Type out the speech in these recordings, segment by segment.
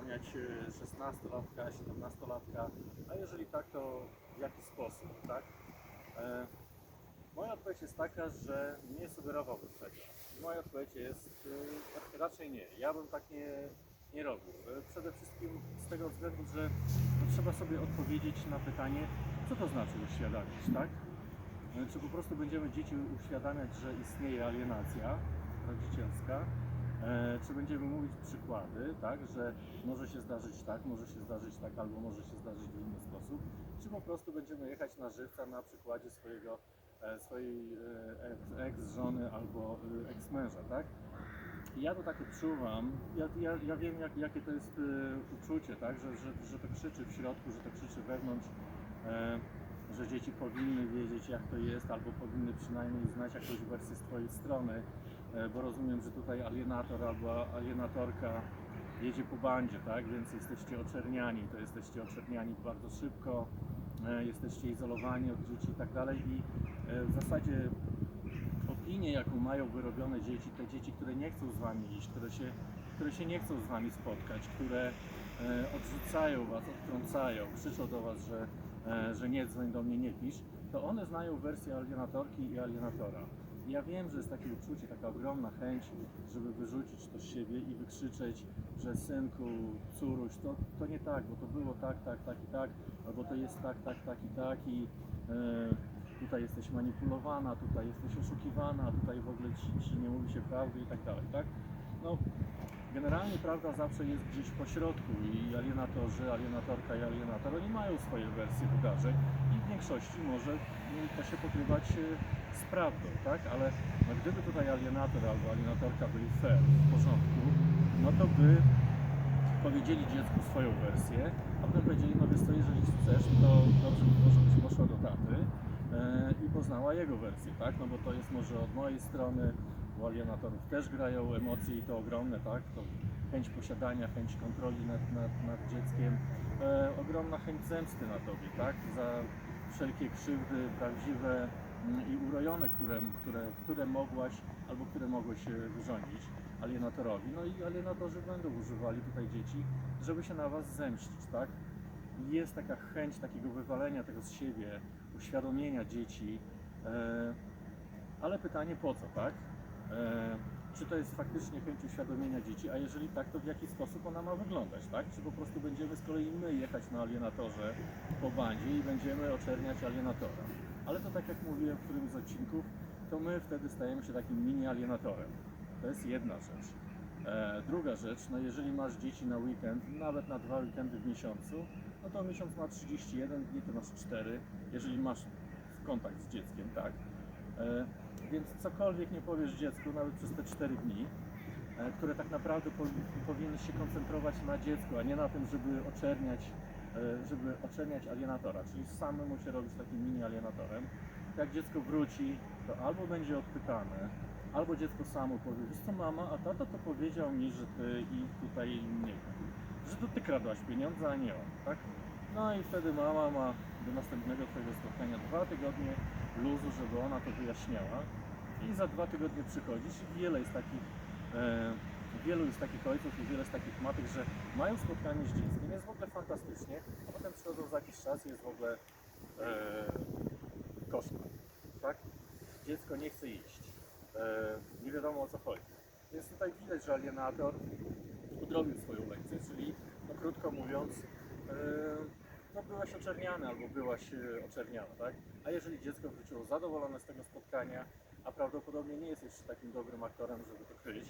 15-latku uświadamiać? Czy uświadamiać e, 16-latka, 17-latka? A jeżeli tak, to w jaki sposób, tak? E, moja odpowiedź jest taka, że nie sugerowałbym tego. Moja odpowiedź jest e, raczej nie. Ja bym tak nie, nie robił. E, Przede wszystkim z tego względu, że trzeba sobie odpowiedzieć na pytanie, co to znaczy uświadamiać, tak? E, Czy po prostu będziemy dzieci uświadamiać, że istnieje alienacja rodzicielska? E, Czy będziemy mówić przykłady, tak, że może się zdarzyć tak, może się zdarzyć tak, albo może się zdarzyć w inny sposób? Czy po prostu będziemy jechać na żywca na przykładzie swojego, e, swojej e, ex żony albo e, ex męża, tak? Ja to tak odczuwam, ja, ja, ja wiem jak, jakie to jest uczucie, tak, że, że, że to krzyczy w środku, że to krzyczy wewnątrz, że dzieci powinny wiedzieć jak to jest, albo powinny przynajmniej znać jakąś wersję z Twojej strony, bo rozumiem, że tutaj alienator albo alienatorka jedzie po bandzie, tak, więc jesteście oczerniani, to jesteście oczerniani bardzo szybko, e, jesteście izolowani od dzieci i tak dalej. I e, w zasadzie opinię, jaką mają wyrobione dzieci, te dzieci, które nie chcą z Wami iść, które się, które się nie chcą z Wami spotkać, które e, odrzucają Was, odtrącają, krzyczą do Was, że, e, że nie dzwoń do mnie, nie pisz, to one znają wersję alienatorki i alienatora. Ja wiem, że jest takie uczucie, taka ogromna chęć, żeby wyrzucić to z siebie i wykrzyczeć, że synku, córuś, to, to nie tak, bo to było tak, tak, tak i tak, albo to jest tak, tak, tak i tak i e, tutaj jesteś manipulowana, tutaj jesteś oszukiwana, tutaj w ogóle ci, ci nie mówi się prawdy i tak dalej, tak? No, generalnie prawda zawsze jest gdzieś po środku i alienatorzy, alienatorka i alienator, oni mają swoje wersje wydarzeń i w większości może mm, to się pokrywać e, z prawdą, tak? Ale no, gdyby tutaj alienator albo alienatorka byli fair, w porządku, no to by powiedzieli dziecku swoją wersję, a potem powiedzieli, no wiesz co, jeżeli chcesz, to dobrze by było, żebyś poszła do taty e, i poznała jego wersję, tak? No bo to jest może od mojej strony, u alienatorów też grają emocje i to ogromne, tak? To chęć posiadania, chęć kontroli nad, nad, nad dzieckiem, e, ogromna chęć zemsty na tobie, tak? Za wszelkie krzywdy prawdziwe i urojone, które, które, które mogłaś albo które mogłeś e, wyrządzić alienatorowi. No i alienatorzy będą używali tutaj dzieci, żeby się na was zemścić, tak? Jest taka chęć takiego wywalenia tego z siebie, uświadomienia dzieci, e, ale pytanie po co, tak? E, czy to jest faktycznie chęć uświadomienia dzieci, a jeżeli tak, to w jaki sposób ona ma wyglądać, tak? Czy po prostu będziemy z kolei my jechać na alienatorze po bandzie i będziemy oczerniać alienatora. Ale to tak jak mówiłem w którymś z odcinków, to my wtedy stajemy się takim mini alienatorem. To jest jedna rzecz. E, druga rzecz, no jeżeli masz dzieci na weekend, nawet na dwa weekendy w miesiącu, no to miesiąc ma 31 dni, ty masz 4, jeżeli masz kontakt z dzieckiem, tak. E, więc cokolwiek nie powiesz dziecku, nawet przez te 4 dni, e, które tak naprawdę powi- powinieneś się koncentrować na dziecku, a nie na tym, żeby oczerniać, żeby oczerniać alienatora, czyli samemu się robić takim mini alienatorem. Jak dziecko wróci, to albo będzie odpytane, albo dziecko samo powie, wiesz co mama, a tata to powiedział mi, że ty i tutaj nie że to ty kradłaś pieniądze, a nie on, tak? No i wtedy mama ma do następnego twojego spotkania dwa tygodnie luzu, żeby ona to wyjaśniała i za dwa tygodnie przychodzisz i wiele jest takich e, wielu jest takich ojców i wiele jest takich matek, że mają spotkanie z dzieckiem, jest w ogóle fantastycznie, a potem przychodzą za jakiś czas i jest w ogóle e, koszmar, tak? Dziecko nie chce iść, e, nie wiadomo o co chodzi. Więc tutaj widać, że alienator odrobił swoją lekcję, czyli no, krótko mówiąc, e, no, byłaś oczerniany albo byłaś e, oczerniana, tak? A jeżeli dziecko wróciło zadowolone z tego spotkania, a prawdopodobnie nie jest jeszcze takim dobrym aktorem, żeby to kryć,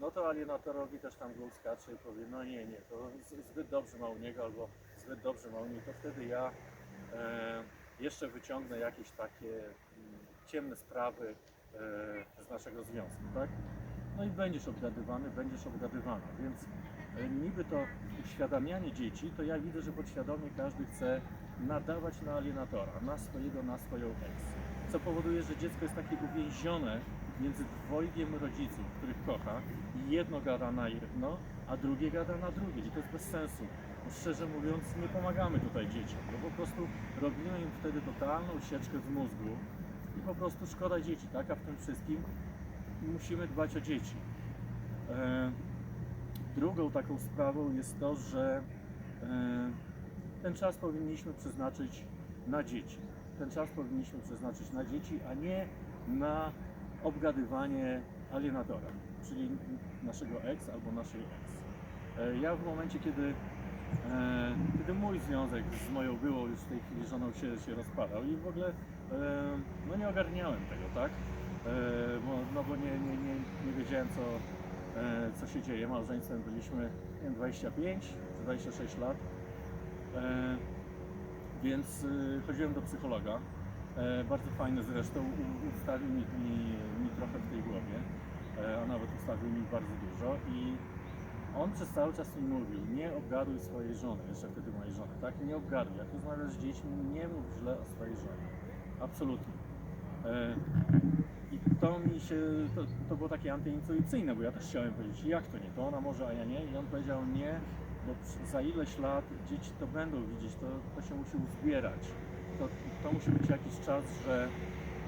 no to alienatorowi też tam go skacze i powie, no nie, nie, to zbyt dobrze ma u niego albo zbyt dobrze ma u niej, to wtedy ja e, jeszcze wyciągnę jakieś takie mm, ciemne sprawy e, z naszego związku, tak? No i będziesz obgadywany, będziesz obgadywana, więc e, niby to uświadamianie dzieci, to ja widzę, że podświadomie każdy chce nadawać na alienatora, na swojego, na swoją ex. Co powoduje, że dziecko jest takie uwięzione między dwojgiem rodziców, których kocha i jedno gada na jedno, a drugie gada na drugie i to jest bez sensu. Bo szczerze mówiąc, nie pomagamy tutaj dzieciom, bo po prostu robimy im wtedy totalną sieczkę w mózgu i po prostu szkoda dzieci, tak? A w tym wszystkim musimy dbać o dzieci. E, Drugą taką sprawą jest to, że e, ten czas powinniśmy przeznaczyć na dzieci. Ten czas powinniśmy przeznaczyć na dzieci, a nie na obgadywanie alienatora, czyli naszego ex albo naszej ex. E, Ja w momencie, kiedy, e, kiedy mój związek z moją byłą już w tej chwili żoną się, się rozpadał i w ogóle e, no nie ogarniałem tego, tak? No bo nie, nie, nie, nie wiedziałem co, co się dzieje. Małżeństwem byliśmy nie wiem, 25 czy 26 lat. Więc chodziłem do psychologa. E, Bardzo fajny zresztą, ustawił mi, mi, mi trochę w tej głowie, e, a nawet ustawił mi bardzo dużo i on przez cały czas mi mówił, nie obgaduj swojej żony, jeszcze wtedy mojej żony, tak? Nie obgaduj, jak rozmawiasz z dziećmi, nie mów źle o swojej żonie. Absolutnie. E, I to mi się, to, to było takie antyintuicyjne, bo ja też chciałem powiedzieć, jak to nie, to ona może, a ja nie. I on powiedział nie, bo za ileś lat dzieci to będą widzieć, to, to się musi uzbierać. To, to musi być jakiś czas, że,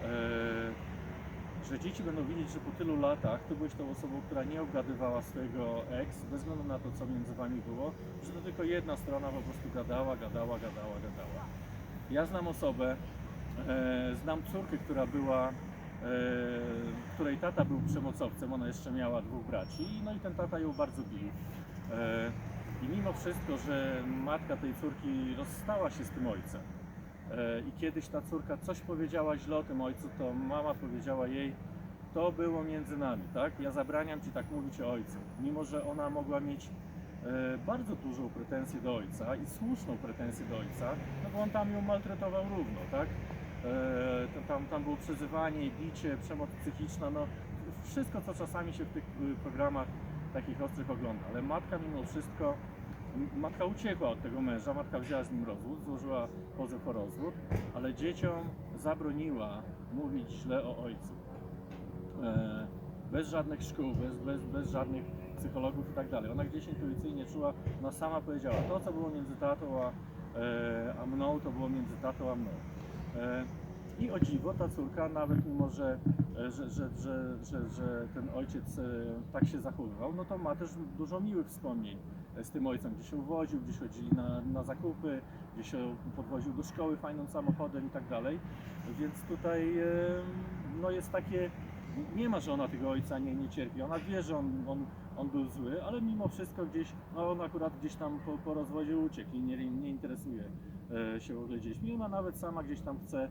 e, że dzieci będą widzieć, że po tylu latach ty byłeś tą osobą, która nie obgadywała swojego ex, bez względu na to, co między wami było, że to tylko jedna strona po prostu gadała, gadała, gadała, gadała. Ja znam osobę, e, znam córkę, która była, e, której tata był przemocowcem, ona jeszcze miała dwóch braci, no i ten tata ją bardzo bił. E, I mimo wszystko, że matka tej córki rozstała się z tym ojcem i kiedyś ta córka coś powiedziała źle o tym ojcu, to mama powiedziała jej, to było między nami, tak? Ja zabraniam ci tak mówić o ojcu. Mimo, że ona mogła mieć e, bardzo dużą pretensję do ojca i słuszną pretensję do ojca, no bo on tam ją maltretował równo, tak? E, tam, tam było przezywanie, bicie, przemoc psychiczna, no wszystko, co czasami się w tych y, programach takich ostrych ogląda, ale matka mimo wszystko, matka uciekła od tego męża, matka wzięła z nim rozwód, złożyła pozew o rozwód, ale dzieciom zabroniła mówić źle o ojcu. E, bez żadnych szkół, bez, bez, bez żadnych psychologów i tak dalej. Ona gdzieś intuicyjnie czuła, ona sama powiedziała, to co było między tatą a, e, a mną, to było między tatą a mną. E, I o dziwo ta córka, nawet mimo, że, e, że, że, że, że, że ten ojciec e, tak się zachowywał, no to ma też dużo miłych wspomnień z tym ojcem, gdzie się uwoził, gdzie chodzili na, na zakupy, gdzie się podwoził do szkoły fajnym samochodem i tak dalej. Więc tutaj no jest takie, nie ma, że ona tego ojca nie, nie cierpi. Ona wie, że on, on, on był zły, ale mimo wszystko gdzieś, no on akurat gdzieś tam po, po rozwodzie uciekł i nie, nie interesuje e, się w ogóle dziećmi. Ona nawet sama gdzieś tam chce, e,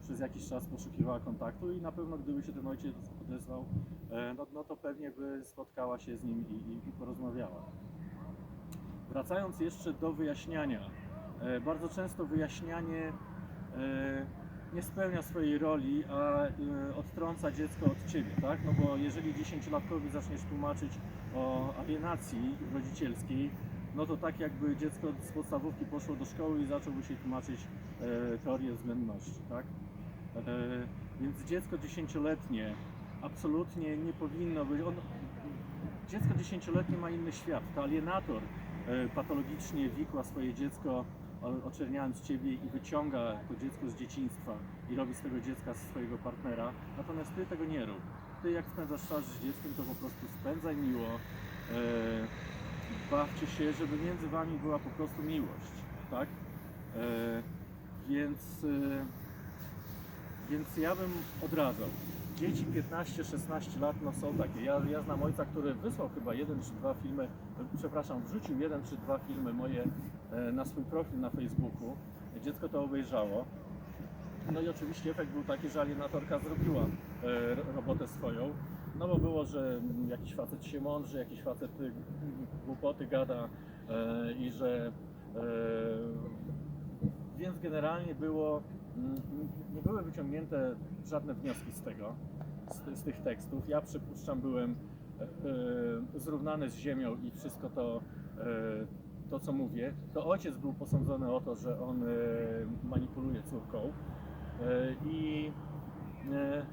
przez jakiś czas poszukiwała kontaktu i na pewno gdyby się ten ojciec odezwał, e, no, no to pewnie by spotkała się z nim i, i porozmawiała. Wracając jeszcze do wyjaśniania. E, Bardzo często wyjaśnianie e, nie spełnia swojej roli, a e, odtrąca dziecko od ciebie, tak? No bo jeżeli dziesięciolatkowi zaczniesz tłumaczyć o alienacji rodzicielskiej, no to tak jakby dziecko z podstawówki poszło do szkoły i zacząłby się tłumaczyć teorię względności, tak? Więc dziecko dziesięcioletnie absolutnie nie powinno być. On, dziecko dziesięcioletnie ma inny świat. To alienator patologicznie wikła swoje dziecko, oczerniając ciebie i wyciąga to dziecko z dzieciństwa i robi z tego dziecka swojego partnera. Natomiast ty tego nie rób. Ty jak spędzasz czas z dzieckiem, to po prostu spędzaj miło. E, bawcie się, żeby między wami była po prostu miłość, tak? E, więc, e, więc ja bym odradzał. Dzieci 15-16 lat no są takie. Ja, ja znam ojca, który wysłał chyba jeden czy dwa filmy, przepraszam, wrzucił jeden czy dwa filmy moje e, na swój profil na Facebooku. Dziecko to obejrzało. No i oczywiście efekt był taki, że alienatorka zrobiła e, ro- robotę swoją. No bo było, że jakiś facet się mądrzy, jakiś facet y, głupoty gada e, i że więc generalnie było, nie były wyciągnięte żadne wnioski z tego, z, z tych tekstów. Ja przypuszczam byłem e, zrównany z ziemią i wszystko to, e, to co mówię. To ojciec był posądzony o to, że on e, manipuluje córką i, e,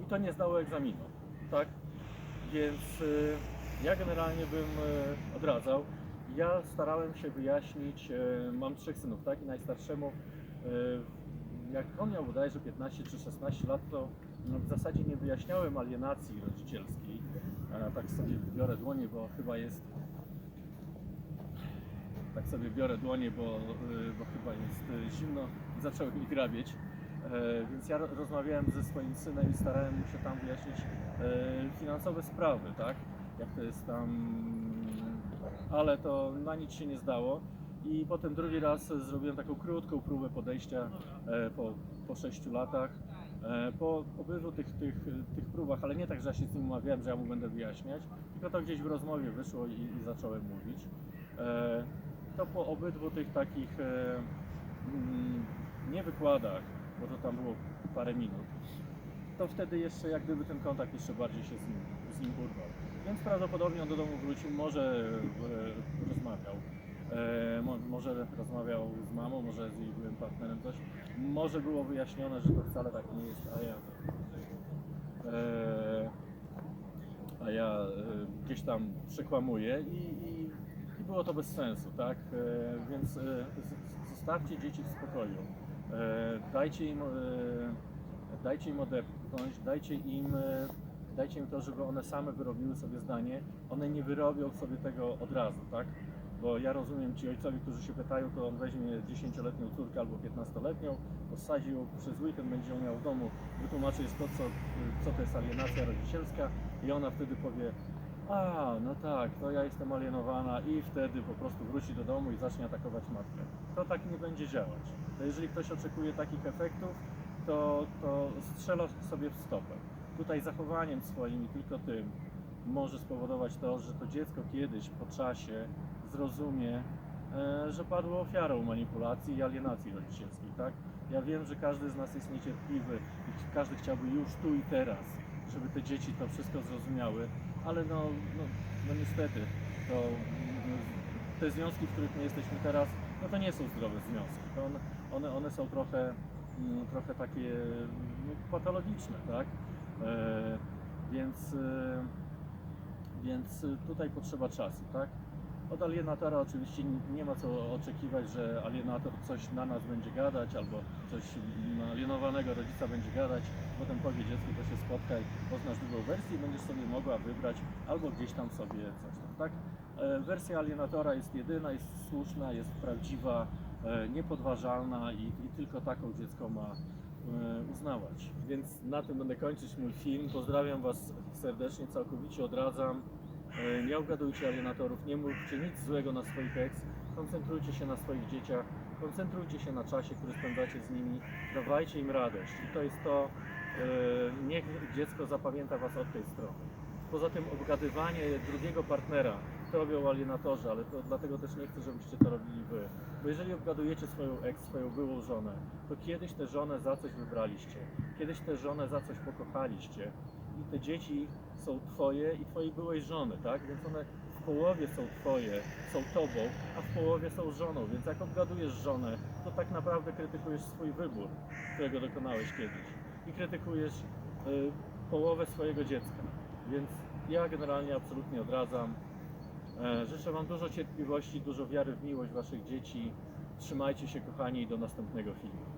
i to nie zdało egzaminu, tak? Więc e, ja generalnie bym e, odradzał. Ja starałem się wyjaśnić, e, mam trzech synów, tak? I najstarszemu, e, jak on miał bodajże 15 czy 16 lat, to no, w zasadzie nie wyjaśniałem alienacji rodzicielskiej. Tak sobie biorę dłonie, bo chyba jest. Tak sobie biorę dłonie, bo, y, bo chyba jest y, zimno i zaczęły mi grabieć. E, Więc ja ro- rozmawiałem ze swoim synem i starałem się tam wyjaśnić e, finansowe sprawy, tak? Jak to jest tam. Ale to na nic się nie zdało. I potem drugi raz zrobiłem taką krótką próbę podejścia e, po, po 6 latach. E, Po obydwu tych, tych, tych próbach, ale nie tak, że ja się z nim umawiałem, że ja mu będę wyjaśniać, tylko to gdzieś w rozmowie wyszło i, i zacząłem mówić. E, To po obydwu tych takich mm, nie wykładach, bo to tam było parę minut, to wtedy jeszcze jak gdyby ten kontakt jeszcze bardziej się z nim, z nim urwał. Więc prawdopodobnie on do domu wrócił, może rozmawiał. E, mo, może rozmawiał z mamą, może z jej byłym partnerem coś. Może było wyjaśnione, że to wcale tak nie jest, a ja, e, a ja e, gdzieś tam przekłamuję i, i, i było to bez sensu, tak? Więc zostawcie dzieci w spokoju. Dajcie im, dajcie im odepchnąć, dajcie im, dajcie im to, żeby one same wyrobiły sobie zdanie. One nie wyrobią sobie tego od razu, tak? Bo ja rozumiem ci ojcowie, którzy się pytają, to on weźmie 10-letnią córkę albo 15-letnią, posadzi ją przez weekend, będzie ją miał w domu, wytłumaczy jest to, co, co to jest alienacja rodzicielska i ona wtedy powie, a, no tak, to ja jestem alienowana i wtedy po prostu wróci do domu i zacznie atakować matkę. To tak nie będzie działać. To jeżeli ktoś oczekuje takich efektów, to, to strzela sobie w stopę. Tutaj zachowaniem swoim i tylko tym może spowodować to, że to dziecko kiedyś po czasie zrozumie, e, że padło ofiarą manipulacji i alienacji rodzicielskiej, tak? Ja wiem, że każdy z nas jest niecierpliwy i każdy chciałby już tu i teraz, żeby te dzieci to wszystko zrozumiały, ale no, no, no niestety, to mm, te związki, w których my jesteśmy teraz, no to nie są zdrowe związki. To one, one, są trochę, mm, trochę takie no, patologiczne, tak? E, więc, e, więc tutaj potrzeba czasu, tak? Od alienatora oczywiście nie ma co oczekiwać, że alienator coś na nas będzie gadać, albo coś alienowanego rodzica będzie gadać, potem powie dziecku, to się spotkaj, poznasz drugą wersję i będziesz sobie mogła wybrać, albo gdzieś tam sobie coś tam, tak? E, Wersja alienatora jest jedyna, jest słuszna, jest prawdziwa, e, niepodważalna i, i tylko taką dziecko ma e, uznawać. Więc na tym będę kończyć mój film. Pozdrawiam Was serdecznie, całkowicie odradzam. E, Nie obgadujcie alienatorów, nie mówcie nic złego na swoich ex, koncentrujcie się na swoich dzieciach, koncentrujcie się na czasie, który spędzacie z nimi, dawajcie im radość. I to jest to, e, niech dziecko zapamięta Was od tej strony. Poza tym obgadywanie drugiego partnera, to robią alienatorzy, ale to dlatego też nie chcę, żebyście to robili Wy. Bo jeżeli obgadujecie swoją ex, swoją byłą żonę, to kiedyś tę żonę za coś wybraliście, kiedyś tę żonę za coś pokochaliście i te dzieci są Twoje i Twojej byłej żony, tak? Więc one w połowie są Twoje, są Tobą, a w połowie są żoną. Więc jak obgadujesz żonę, to tak naprawdę krytykujesz swój wybór, którego dokonałeś kiedyś. I krytykujesz y, połowę swojego dziecka. Więc ja generalnie absolutnie odradzam. E, życzę Wam dużo cierpliwości, dużo wiary w miłość Waszych dzieci. Trzymajcie się kochani i do następnego filmu.